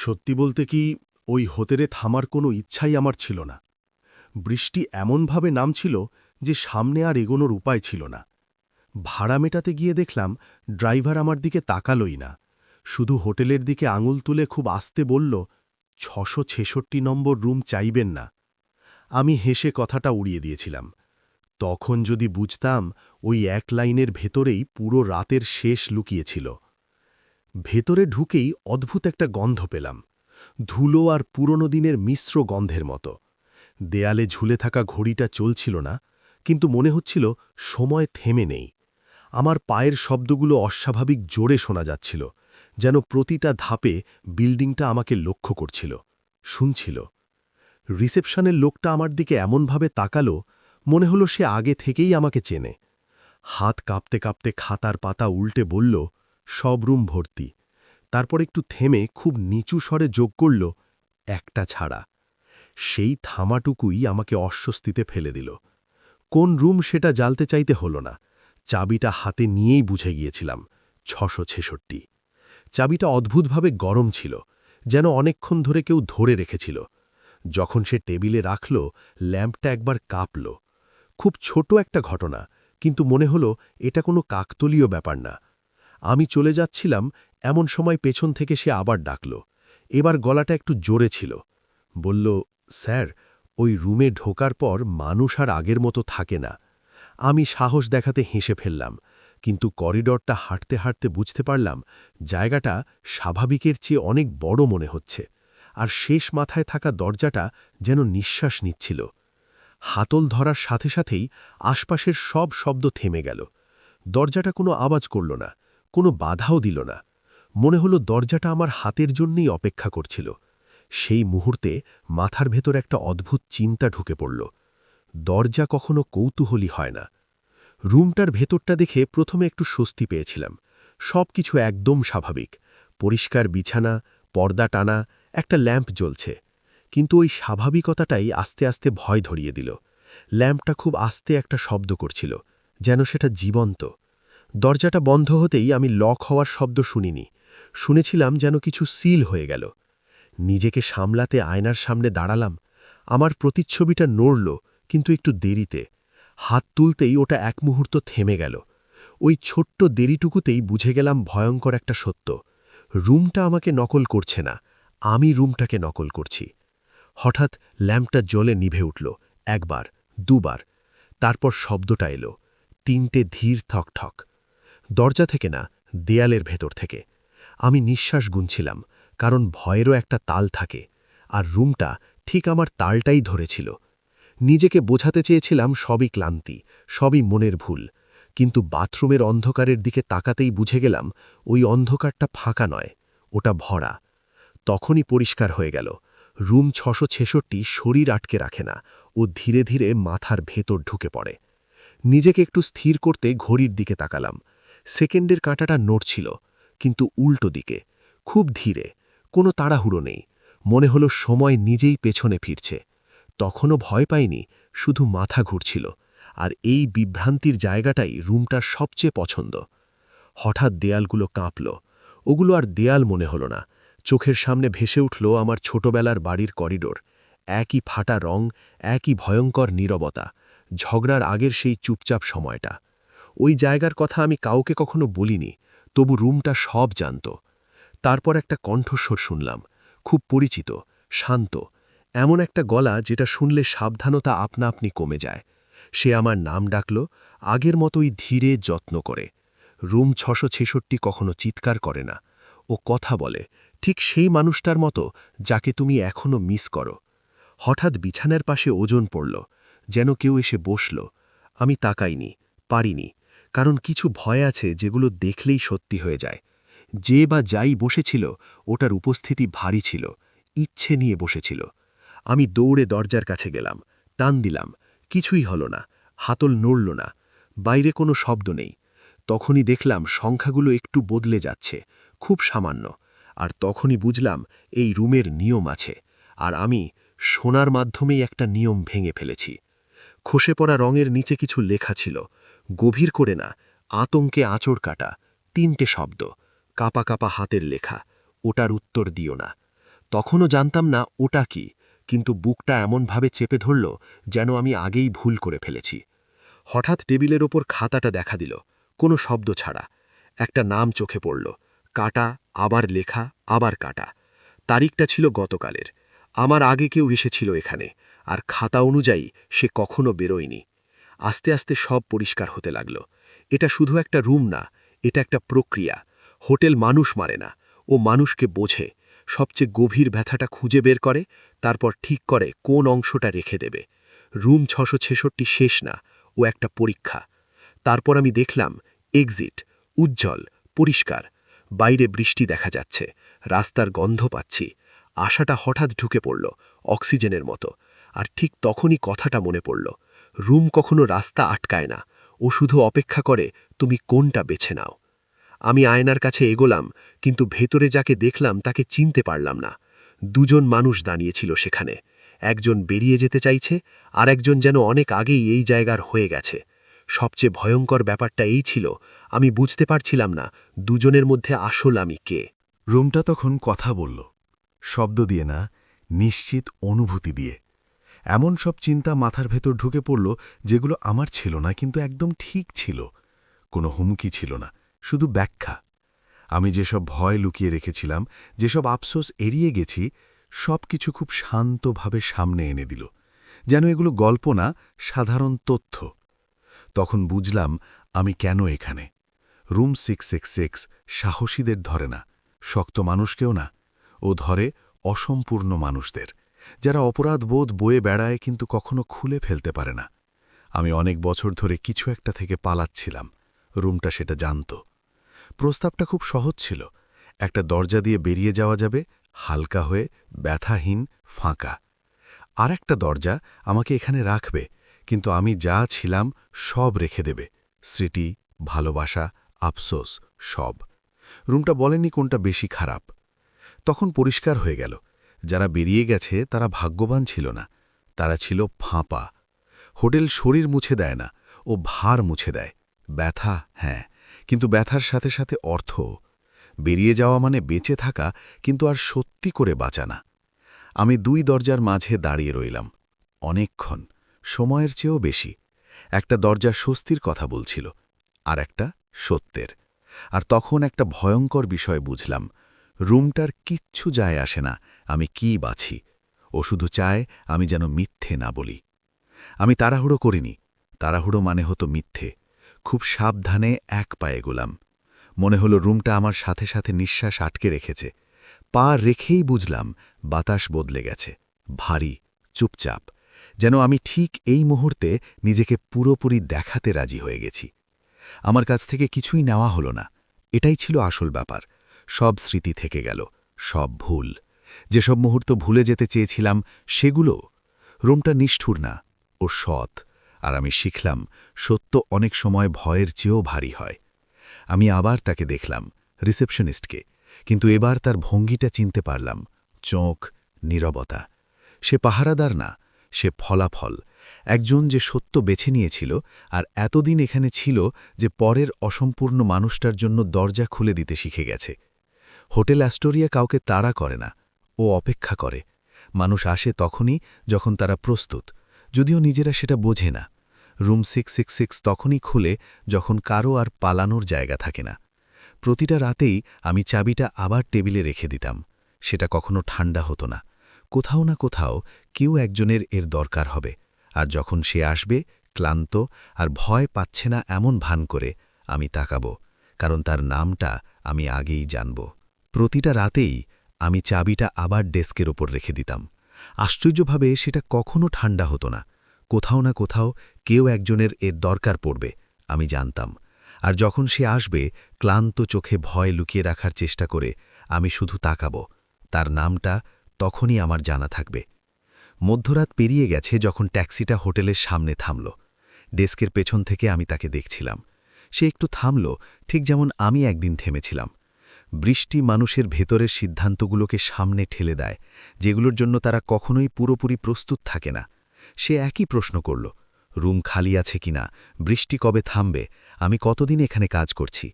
সত্যি বলতে কি, ওই হোতেরে থামার কোনো ইচ্ছাই আমার ছিল না। বৃষ্টি এমনভাবে নামছিল যে সামনে আর এগোনোর উপায় ছিল না। ভাড়া মেটাতে গিয়ে দেখলাম ড্রাইভার আমার দিকে তাকালই না। শুধু হোটেলের দিকে আঙুল তুলে খুব আস্তে বলল, ছশো ছেষট্টি নম্বর রুম চাইবেন না। আমি হেসে কথাটা উড়িয়ে দিয়েছিলাম। তখন যদি বুঝতাম, ওই এক লাইনের ভেতরেই পুরো রাতের শেষ লুকিয়েছিল। ভেতরে ঢুকেই অদ্ভুত একটা গন্ধ পেলাম, ধুলো আর পুরনো দিনের মিশ্র গন্ধের মতো। দেয়ালে ঝুলে থাকা ঘড়িটা চলছিল না, কিন্তু মনে হচ্ছিল সময় থেমে নেই। আমার পায়ের শব্দগুলো অস্বাভাবিক জোরে শোনা যাচ্ছিল, যেন প্রতিটা ধাপে বিল্ডিংটা আমাকে লক্ষ্য করছিল, শুনছিল। রিসেপশনের লোকটা আমার দিকে এমনভাবে তাকালো, মনে হলো সে আগে থেকেই আমাকে চেনে। হাত কাঁপতে কাঁপতে খাতার পাতা উল্টে বলল সব রুম ভর্তি। তারপর একটু থেমে খুব নিচু স্বরে যোগ করল, একটা ছাড়া। সেই থামাটুকুই আমাকে অস্বস্তিতে ফেলে দিল। কোন রুম সেটা জালতে চাইতে হলো না। চাবিটা হাতে নিয়েই বুঝে গিয়েছিলাম, ছশো ছেষট্টি। চাবিটা অদ্ভুতভাবে গরম ছিল, যেন অনেকক্ষণ ধরে কেউ ধরে রেখেছিল। যখন সে টেবিলে রাখল, ল্যাম্পটা একবার কাঁপল। খুব ছোট একটা ঘটনা, কিন্তু মনে হলো এটা কোনো কাকতলীয় ব্যাপার না। আমি চলে যাচ্ছিলাম, এমন সময় পেছন থেকে সে আবার ডাকল। এবার গলাটা একটু জোরে ছিল। বলল, স্যার, ওই রুমে ঢোকার পর মানুষ আর আগের মতো থাকে না। আমি সাহস দেখাতে হেসে ফেললাম, কিন্তু করিডরটা হাঁটতে হাঁটতে বুঝতে পারলাম, জায়গাটা স্বাভাবিকের চেয়ে অনেক বড় মনে হচ্ছে, আর শেষ মাথায় থাকা দরজাটা যেন নিঃশ্বাস নিচ্ছিল। হাতল ধরার সাথে সাথেই আশপাশের সব শব্দ থেমে গেল। দরজাটা কোনো আওয়াজ করল না। কোনো বাধাও দিল না। মনে হলো দরজাটা আমার হাতের জন্যই অপেক্ষা করছিল। সেই মুহূর্তে মাথার ভেতর একটা অদ্ভুত চিন্তা ঢুকে পড়ল। দরজা কখনো কৌতূহলী হয় না। রুমটার ভেতরটা দেখে প্রথমে একটু স্বস্তি পেয়েছিলাম। সব কিছু একদম স্বাভাবিক। পরিষ্কার বিছানা, পর্দা টানা, একটা ল্যাম্প জ্বলছে। কিন্তু ওই স্বাভাবিকতাটাই আস্তে আস্তে ভয় ধরিয়ে দিল। ল্যাম্পটা খুব আস্তে একটা শব্দ করছিল, যেন সেটা জীবন্ত। দরজাটা বন্ধ হতেই আমি লক হওয়ার শব্দ শুনিনি। শুনেছিলাম যেন কিছু সিল হয়ে গেল। নিজেকে সামলাতে আয়নার সামনে দাঁড়ালাম। আমার প্রতিচ্ছবিটা নড়ল, কিন্তু একটু দেরিতে। হাত তুলতেই ওটা এক মুহূর্ত থেমে গেল। ওই ছোট্ট দেরিটুকুতেই বুঝে গেলাম ভয়ঙ্কর একটা সত্য। রুমটা আমাকে নকল করছে না। আমি রুমটাকে নকল করছি। হঠাৎ ল্যাম্পটা জলে নিভে উঠল। একবার, দুবার। তারপর শব্দটা এলো। তিনটে ধীর ঠক ঠক দরজা থেকে না, দেয়ালের ভেতর থেকে। আমি নিঃশ্বাস গুনছিলাম, কারণ ভয়েরও একটা তাল থাকে, আর রুমটা ঠিক আমার তালটাই ধরেছিল। নিজেকে বোঝাতে চেয়েছিলাম সবই ক্লান্তি, সবই মনের ভুল, কিন্তু বাথরুমের অন্ধকারের দিকে তাকাতেই বুঝে গেলাম, ওই অন্ধকারটা ফাঁকা নয়, ওটা ভরা। তখনই পরিষ্কার হয়ে গেল, রুম ছশো ছেষট্টি শরীর আটকে রাখে না, ও ধীরে ধীরে মাথার ভেতর ঢুকে পড়ে। নিজেকে একটু স্থির করতে ঘড়ির দিকে তাকালাম সেকেন্ডের কাঁটাটা নড়ছিল, কিন্তু উল্টো দিকে, খুব ধীরে, কোনো তাড়াহুড়ো নেই, মনে হলো সময় নিজেই পেছনে ফিরছে। তখনও ভয় পাইনি, শুধু মাথা ঘুরছিল, আর এই বিভ্রান্তির জায়গাটাই রুমটার সবচেয়ে পছন্দ। হঠাৎ দেয়ালগুলো কাঁপল, ওগুলো আর দেয়াল মনে হলো না, চোখের সামনে ভেসে উঠল আমার ছোটবেলার বাড়ির করিডোর, একই ফাটা রং, একই ভয়ঙ্কর নীরবতা, ঝগড়ার আগের সেই চুপচাপ সময়টা। ওই জায়গার কথা আমি কাউকে কখনো বলিনি, তবু রুমটা সব জানত। তারপর একটা কণ্ঠস্বর শুনলাম, খুব পরিচিত, শান্ত, এমন একটা গলা যেটা শুনলে সাবধানতা আপনা আপনি কমে যায়। সে আমার নাম ডাকল, আগের মতোই ধীরে যত্ন করে। রুম ছশো ছেষট্টি কখনো চিৎকার করে না। ও কথা বলে, ঠিক সেই মানুষটার মতো যাকে তুমি এখনও মিস করো। হঠাৎ বিছানার পাশে ওজন পড়ল, যেন কেউ এসে বসল। আমি তাকাইনি, পারিনি। কারণ কিছু ভয় আছে যেগুলো দেখলেই সত্যি হয়ে যায়। যে বা যাই বসেছিল, ওটার উপস্থিতি ভারী ছিল, ইচ্ছে নিয়ে বসেছিল। আমি দৌড়ে দরজার কাছে গেলাম, টান দিলাম, কিছুই হল না, হাতল নড়ল না, বাইরে কোনো শব্দ নেই। তখনই দেখলাম সংখ্যাগুলো একটু বদলে যাচ্ছে, খুব সামান্য, আর তখনই বুঝলাম এই রুমের নিয়ম আছে, আর আমি সোনার মাধ্যমেই একটা নিয়ম ভেঙে ফেলেছি। খসে পড়া রঙের নিচে কিছু লেখা ছিল গভীর করে না, আতঙ্কে আঁচড় কাটা, তিনটে শব্দ, কাপা কাপা হাতের লেখা, ওটার উত্তর দিও না। তখনও জানতাম না ওটা কি, কিন্তু বুকটা এমনভাবে চেপে ধরল যেন আমি আগেই ভুল করে ফেলেছি। হঠাৎ টেবিলের ওপর খাতাটা দেখা দিল, কোনো শব্দ ছাড়া। একটা নাম চোখে পড়ল, কাটা, আবার লেখা, আবার কাটা। তারিখটা ছিল গতকালের। আমার আগে কেউ এসেছিল এখানে, আর খাতা অনুযায়ী সে কখনো বেরোয়নি। আস্তে আস্তে সব পরিষ্কার হতে লাগল। এটা শুধু একটা রুম না, এটা একটা প্রক্রিয়া। হোটেল মানুষ মারে না, ও মানুষকে বোঝে। সবচেয়ে গভীর ব্যথাটা খুঁজে বের করে, তারপর ঠিক করে কোন অংশটা রেখে দেবে। রুম ছশো ছেষট্টি শেষ না, ও একটা পরীক্ষা। তারপর আমি দেখলাম এক্সিট উজ্জ্বল, পরিষ্কার। বাইরে বৃষ্টি দেখা যাচ্ছে, রাস্তার গন্ধ পাচ্ছি। আশাটা হঠাৎ ঢুকে পড়ল, অক্সিজেনের মতো। আর ঠিক তখনই কথাটা মনে পড়ল রুম কখনো রাস্তা আটকায় না। ও শুধু অপেক্ষা করে, তুমি কোনটা বেছে নাও? আমি আয়নার কাছে এগোলাম, কিন্তু ভেতরে যাকে দেখলাম তাকে চিনতে পারলাম না। দুজন মানুষ দাঁড়িয়েছিল সেখানে। একজন বেরিয়ে যেতে চাইছে, আর একজন যেন অনেক আগেই এই জায়গার হয়ে গেছে। সবচেয়ে ভয়ঙ্কর ব্যাপারটা এই ছিল, আমি বুঝতে পারছিলাম না, দুজনের মধ্যে আসল আমি কে। রুমটা তখন কথা বলল, শব্দ দিয়ে না, নিশ্চিত অনুভূতি দিয়ে। এমন সব চিন্তা মাথার ভেতর ঢুকে পড়ল যেগুলো আমার ছিল না, কিন্তু একদম ঠিক ছিল। কোনো হুমকি ছিল না, শুধু ব্যাখ্যা। আমি যেসব ভয় লুকিয়ে রেখেছিলাম, যেসব আফসোস এড়িয়ে গেছি সব কিছু খুব শান্তভাবে সামনে এনে দিল। যেন এগুলো গল্প না, সাধারণ তথ্য। তখন বুঝলাম আমি কেন এখানে। রুম সিক্স সিক্স সিক্স সাহসীদের ধরে না, শক্ত মানুষকেও না, ও ধরে অসম্পূর্ণ মানুষদের। যারা অপরাধ বোধ বয়ে বেড়ায় কিন্তু কখনো খুলে ফেলতে পারে না। আমি অনেক বছর ধরে কিছু একটা থেকে পালাচ্ছিলাম, রুমটা সেটা জানত। প্রস্তাবটা খুব সহজ ছিল, একটা দরজা দিয়ে বেরিয়ে যাওয়া যাবে, হালকা হয়ে, ব্যথাহীন, ফাঁকা। আর একটা দরজা আমাকে এখানে রাখবে, কিন্তু আমি যা ছিলাম সব রেখে দেবে, স্মৃতি, ভালোবাসা, আফসোস, সব। রুমটা বলেনি কোনটা বেশি খারাপ। তখন পরিষ্কার হয়ে গেল যারা বেরিয়ে গেছে তারা ভাগ্যবান ছিল না। তারা ছিল ফাঁপা। হোটেল শরীর মুছে দেয় না ও ভার মুছে দেয়। ব্যথা হ্যাঁ কিন্তু ব্যথার সাথে সাথে অর্থ। বেরিয়ে যাওয়া মানে বেঁচে থাকা, কিন্তু আর সত্যি করে বাঁচা না। আমি দুই দরজার মাঝে দাঁড়িয়ে রইলাম। অনেকক্ষণ, সময়ের চেয়েও বেশি। একটা দরজা স্বস্তির কথা বলছিল, আর একটা সত্যের। আর তখন একটা ভয়ঙ্কর বিষয় বুঝলাম। রুমটার কিচ্ছু যায় আসে না আমি কি বাছি? ও শুধু চায় আমি যেন মিথ্যে না বলি। আমি তাড়াহুড়ো করিনি। তাড়াহুড়ো মানে হতো মিথ্যে। খুব সাবধানে এক পায়ে গোলাম। মনে হলো রুমটা আমার সাথে সাথে নিঃশ্বাস আটকে রেখেছে। পা রেখেই বুঝলাম বাতাস বদলে গেছে। ভারী, চুপচাপ। যেন আমি ঠিক এই মুহূর্তে নিজেকে পুরোপুরি দেখাতে রাজি হয়ে গেছি। আমার কাছ থেকে কিছুই নেওয়া হলো না। এটাই ছিল আসল ব্যাপার। সব স্মৃতি থেকে গেল। সব ভুল। যেসব মুহূর্ত ভুলে যেতে চেয়েছিলাম, সেগুলো রুমটা নিষ্ঠুর না ও সৎ। আর আমি শিখলাম, সত্য অনেক সময় ভয়ের চেয়েও ভারী হয়। আমি আবার তাকে দেখলাম, রিসেপশনিস্টকে। কিন্তু এবার তার ভঙ্গিটা চিনতে পারলাম, চোখ নীরবতা। সে পাহারাদার না, সে ফলাফল। একজন যে সত্য বেছে নিয়েছিল আর এতদিন এখানে ছিল যে পরের অসম্পূর্ণ মানুষটার জন্য দরজা খুলে দিতে শিখে গেছে। হোটেল অ্যাস্টোরিয়া কাউকে তাড়া করে না ও অপেক্ষা করে। মানুষ আসে তখনই যখন তারা প্রস্তুত। যদিও নিজেরা সেটা বোঝে না। রুম সিক্স সিক্স সিক্স তখনই খুলে যখন কারও আর পালানোর জায়গা থাকে না। প্রতিটা রাতেই আমি চাবিটা আবার টেবিলে রেখে দিতাম। সেটা কখনো ঠান্ডা হতো না। কোথাও না কোথাও কেউ একজনের এর দরকার হবে। আর যখন সে আসবে, ক্লান্ত আর ভয় পাচ্ছে না এমন ভান করে আমি তাকাব, কারণ তার নামটা আমি আগেই জানব। প্রতিটা রাতেই আমি চাবিটা আবার ডেস্কের ওপর রেখে দিতাম। আশ্চর্যভাবে সেটা কখনো ঠান্ডা হতো না। কোথাও না কোথাও কেউ একজনের এর দরকার পড়বে, আমি জানতাম। আর যখন সে আসবে, ক্লান্ত চোখে ভয় লুকিয়ে রাখার চেষ্টা করে আমি শুধু তাকাব। তার নামটা তখনই আমার জানা থাকবে। মধ্যরাত পেরিয়ে গেছে যখন ট্যাক্সিটা হোটেলের সামনে থামল। ডেস্কের পেছন থেকে আমি তাকে দেখছিলাম। সে একটু থামল, ঠিক যেমন আমি একদিন থেমেছিলাম। বৃষ্টি মানুষের ভেতরের সিদ্ধান্তগুলোকে সামনে ঠেলে দেয়, যেগুলোর জন্য তারা কখনোই পুরোপুরি প্রস্তুত থাকে না। সে একই প্রশ্ন করল, রুম খালি আছে কিনা বৃষ্টি কবে থামবে? আমি কতদিন এখানে কাজ করছি?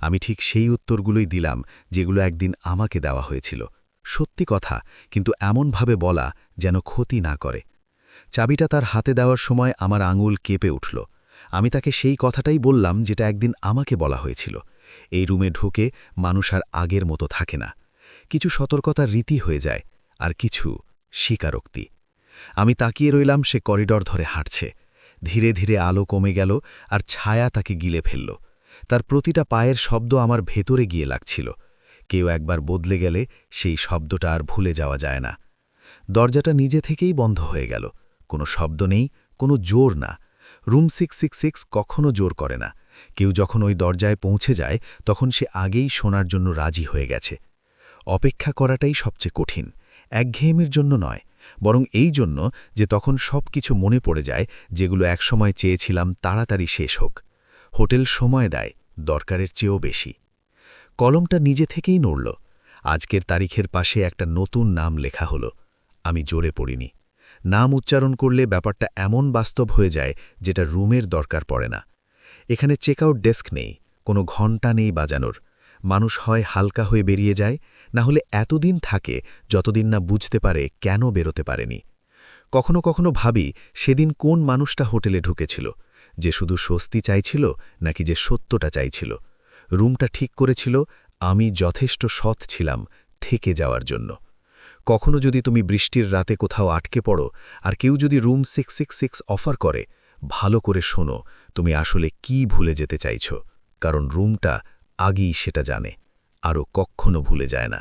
আমি ঠিক সেই উত্তরগুলোই দিলাম, যেগুলো একদিন আমাকে দেওয়া হয়েছিল। সত্যি কথা, কিন্তু এমনভাবে বলা যেন ক্ষতি না করে। চাবিটা তার হাতে দেওয়ার সময় আমার আঙুল কেঁপে উঠল। আমি তাকে সেই কথাটাই বললাম যেটা একদিন আমাকে বলা হয়েছিল। এই রুমে ঢুকে মানুষ আর আগের মতো থাকে না। কিছু সতর্কতার রীতি হয়ে যায় আর কিছু স্বীকারোক্তি। আমি তাকিয়ে রইলাম সে করিডর ধরে হাঁটছে। ধীরে ধীরে আলো কমে গেল আর ছায়া তাকে গিলে ফেলল। তার প্রতিটা পায়ের শব্দ আমার ভেতরে গিয়ে লাগছিল। কেউ একবার বদলে গেলে সেই শব্দটা আর ভুলে যাওয়া যায় না। দরজাটা নিজে থেকেই বন্ধ হয়ে গেল। কোনো শব্দ নেই, কোনো জোর না। রুম সিক্স সিক্স সিক্স কখনও জোর করে না। কেউ যখন ওই দরজায় পৌঁছে যায়, তখন সে আগেই শোনার জন্য রাজি হয়ে গেছে। অপেক্ষা করাটাই সবচেয়ে কঠিন, একঘেয়েমির জন্য নয়, বরং এই জন্য যে তখন সব কিছু মনে পড়ে যায়, যেগুলো একসময় চেয়েছিলাম তাড়াতাড়ি শেষ হোক। হোটেল সময় দেয়, দরকারের চেয়েও বেশি। কলমটা নিজে থেকেই নড়ল, আজকের তারিখের পাশে একটা নতুন নাম লেখা হলো, আমি জোরে পড়িনি। নাম উচ্চারণ করলে ব্যাপারটা এমন বাস্তব হয়ে যায়, যেটা রুমের দরকার পড়ে না। এখানে চেকআউট ডেস্ক নেই, কোনো ঘণ্টা নেই বাজানোর। মানুষ হয় হালকা হয়ে বেরিয়ে যায়, না হলে এতদিন থাকে যতদিন না বুঝতে পারে কেন বেরোতে পারেনি। কখনো কখনো ভাবি সেদিন কোন মানুষটা হোটেলে ঢুকেছিল, যে শুধু স্বস্তি চাইছিল নাকি যে সত্যটা চাইছিল। রুমটা ঠিক করেছিল, আমি যথেষ্ট সৎ ছিলাম থেকে যাওয়ার জন্য। কখনো যদি তুমি বৃষ্টির রাতে কোথাও আটকে পড়ো, আর কেউ যদি room six six six offer করে, ভালো করে শোনো তুমি আসলে কি ভুলে যেতে চাইছ? কারণ রুমটা আগেই সেটা জানে, আরও কখনো ভুলে যায় না।